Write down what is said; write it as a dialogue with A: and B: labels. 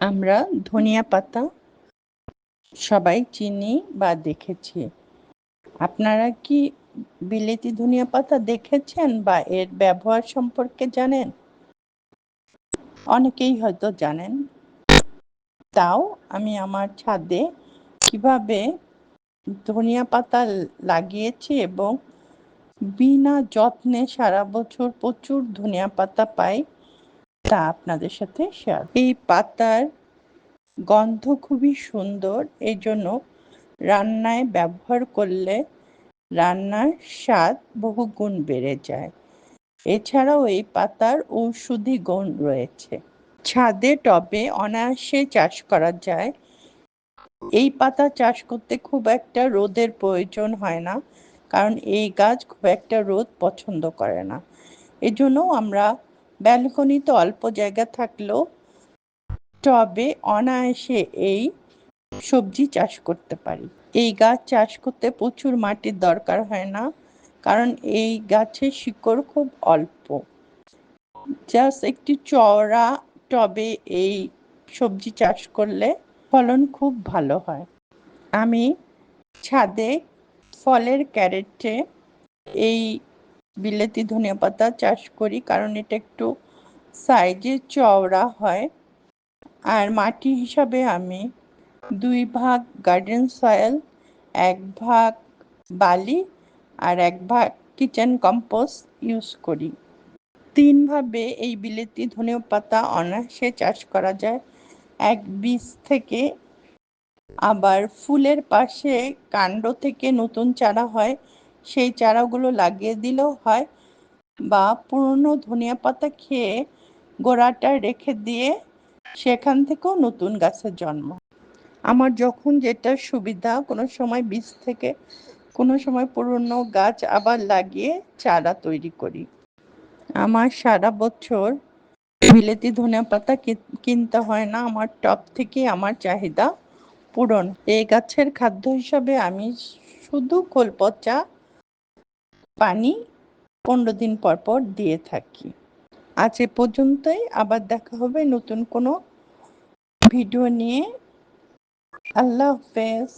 A: আমরা ধনিয়া পাতা সবাই চিনি বা দেখেছি। আপনারা কি বিলেতি ধনিয়া পাতা দেখেছেন বা এর ব্যবহার সম্পর্কে জানেন? অনেকেই হয়তো জানেন। তাও আমি আমার ছাদে কীভাবে ধনিয়া পাতা লাগিয়েছি এবং বিনা যত্নে সারা বছর প্রচুর ধনিয়া পাতা পাই তা আপনাদের সাথে শেয়ার এই পাতার গন্ধ খুবই সুন্দর, এই জন্য রান্নায় ব্যবহার করলে রান্নার স্বাদ বহু গুণ বেড়ে যায়। এছাড়াও এই পাতার ঔষধি গুণ রয়েছে। ছাদে, টবে অনায়াসে চাষ করা যায়। এই পাতা চাষ করতে খুব একটা রোদের প্রয়োজন হয় না, কারণ এই গাছ খুব একটা রোদ পছন্দ করে না। এজন্য আমরা ব্যালকনিতে অল্প জায়গা থাকলেও টবে অনায়াসে এই সবজি চাষ করতে পারি। এই গাছ চাষ করতে প্রচুর মাটির দরকার হয় না, কারণ এই গাছের শিকড় খুব অল্প। জাস্ট একটি চওড়া টবে এই সবজি চাষ করলে ফলন খুব ভালো হয়। আমি ছাদে ফলের ক্যারেটে এই বিলেতি ধনিয়া পাতা চাষ করি, কারণ এটা একটু সাইজে চওড়া হয়। আর মাটি হিসাবে আমি দুই ভাগ গার্ডেন সয়েল এক ভাগ বালি আর এক ভাগ কিচেন কম্পোস্ট ইউজ করি। তিনভাবে এই বিলেতি ধনিয়া পাতা অনায়াসে চাষ করা যায়। এক বীজ থেকে আবার ফুলের পাশে কাণ্ড থেকে নতুন চারা হয়। সেই চারাগুলো লাগিয়ে দিলেও হয় বা পুরনো ধনিয়া পাতা খেয়ে গোড়াটা রেখে দিয়ে সেখান থেকেও নতুন গাছের জন্ম। আমার যখন যেটা সুবিধা, কোনো সময় বীজ থেকে, কোনো সময় পুরনো গাছ আবার লাগিয়ে চারা তৈরি করি। আমার সারা বছর বিলেতি ধনিয়া পাতা কিনতে হয় না, আমার টপ থেকে আমার চাহিদা পূরণ। এই গাছের খাদ্য হিসাবে আমি শুধু খোলপচা পানি পনেরো দিন পর পর দিয়ে থাকি। আজ এ পর্যন্তই। আবার দেখা হবে নতুন কোনো ভিডিও নিয়ে। আল্লাহ হাফেজ।